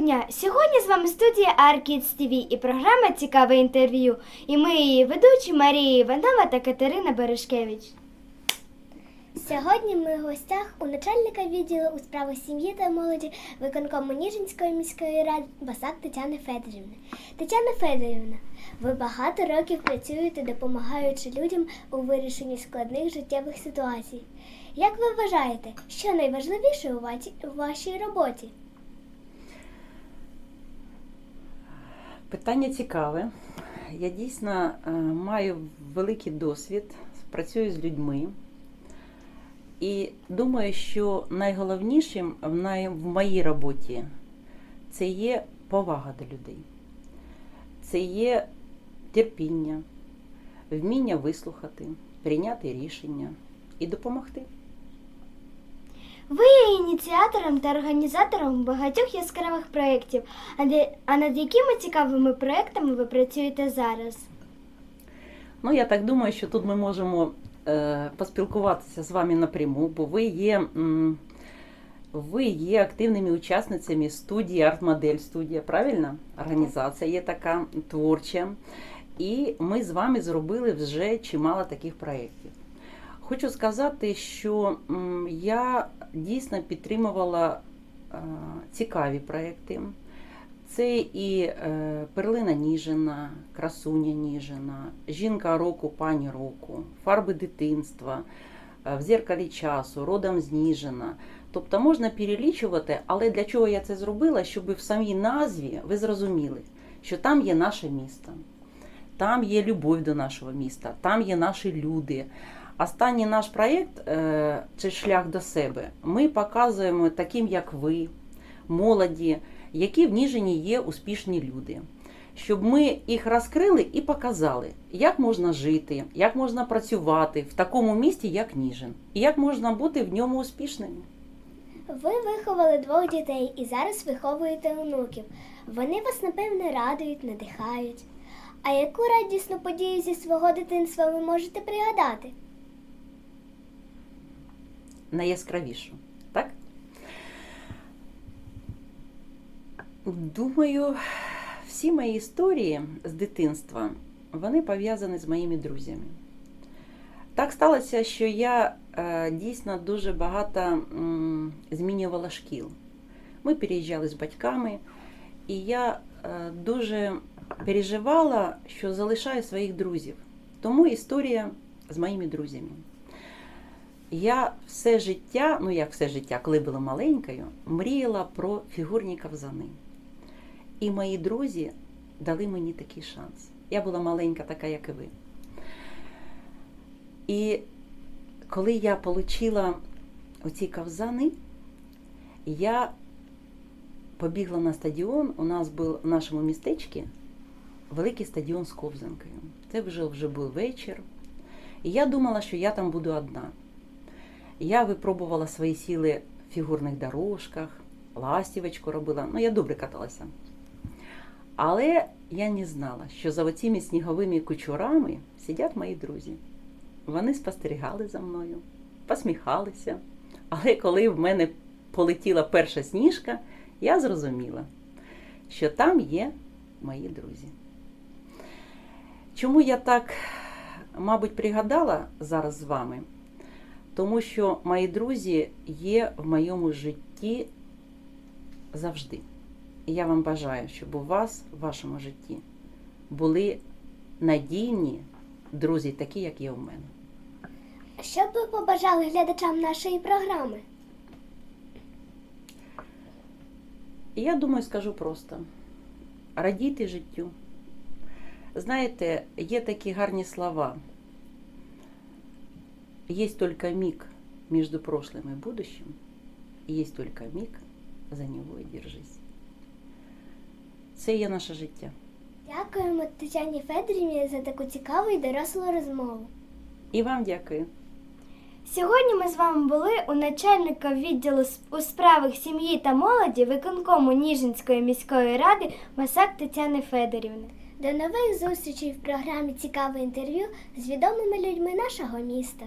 дня! Сьогодні з вами студія Аркідс ТВ і програма Цікаве інтерв'ю. І ми її ведучі Марія Іванова та Катерина Берешкевич. Сьогодні ми в гостях у начальника відділу у справах сім'ї та молоді виконкому Ніжинської міської ради Басак Тетяни Федорівни. Тетяна Федорівна, ви багато років працюєте, допомагаючи людям у вирішенні складних життєвих ситуацій. Як ви вважаєте, що найважливіше у вашій роботі? Питання цікаве. Я дійсно е, маю великий досвід, працюю з людьми. І думаю, що найголовнішим в, моїй роботі це є повага до людей, це є терпіння, вміння вислухати, прийняти рішення і допомогти. Ви є ініціатором та організатором багатьох яскравих проєктів. А, над якими цікавими проєктами ви працюєте зараз? Ну, я так думаю, що тут ми можемо е, поспілкуватися з вами напряму, бо ви є, ви є активними учасницями студії Артмодель студія, правильно? Організація є така творча. І ми з вами зробили вже чимало таких проєктів. Хочу сказати, що я дійсно підтримувала е, цікаві проєкти. Це і е, перлина Ніжина, красуня Ніжина, жінка року, пані року, фарби дитинства, е, в зеркалі часу, родом з Ніжина. Тобто можна перелічувати, але для чого я це зробила? Щоб в самій назві ви зрозуміли, що там є наше місто, там є любов до нашого міста, там є наші люди. Останній наш проєкт е, це шлях до себе. Ми показуємо таким, як ви, молоді, які в Ніжині є успішні люди. Щоб ми їх розкрили і показали, як можна жити, як можна працювати в такому місті, як Ніжин, і як можна бути в ньому успішними. Ви виховали двох дітей і зараз виховуєте онуків. Вони вас, напевне, радують, надихають. А яку радісну подію зі свого дитинства ви можете пригадати? Найяскравішу. Так? Думаю, всі мої історії з дитинства вони пов'язані з моїми друзями. Так сталося, що я е, дійсно дуже багато змінювала шкіл. Ми переїжджали з батьками, і я е, дуже переживала, що залишаю своїх друзів. Тому історія з моїми друзями. Я все життя, ну як все життя, коли була маленькою, мріяла про фігурні ковзани. І мої друзі дали мені такий шанс. Я була маленька, така, як і ви. І коли я отримала оці ковзани, я побігла на стадіон. У нас був в нашому містечку великий стадіон з ковзанкою. Це вже, вже був вечір. І я думала, що я там буду одна. Я випробувала свої сили в фігурних дорожках, ластівочку робила. Ну, я добре каталася. Але я не знала, що за оціми сніговими кучурами сидять мої друзі. Вони спостерігали за мною, посміхалися. Але коли в мене полетіла перша сніжка, я зрозуміла, що там є мої друзі. Чому я так, мабуть, пригадала зараз з вами? Тому що мої друзі є в моєму житті завжди. І я вам бажаю, щоб у вас в вашому житті були надійні друзі, такі, як є у мене. Що б ви побажали глядачам нашої програми? Я думаю, скажу просто: радійте життю. Знаєте, є такі гарні слова. Есть только миг между прошлым и будущим, и есть только миг, за него и держись. Це є наше життя. Дякуємо Тетяні Федорівні за таку цікаву і дорослу розмову. І вам дякую. Сьогодні ми з вами були у начальника відділу у справах сім'ї та молоді виконкому Ніжинської міської ради Масак Тетяни Федорівни. До нових зустрічей в програмі Цікаве інтерв'ю з відомими людьми нашого міста.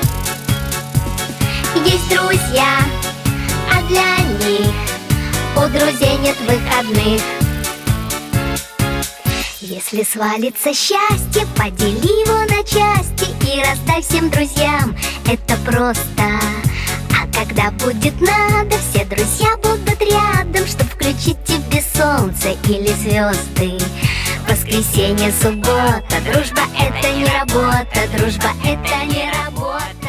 Есть друзья, а для них у друзей нет выходных. Если свалится счастье, подели его на части и раздай всем друзьям. Это просто. А когда будет надо, все друзья будут рядом, чтобы включить тебе солнце или звезды. Воскресенье, суббота, дружба это не работа, дружба это не работа.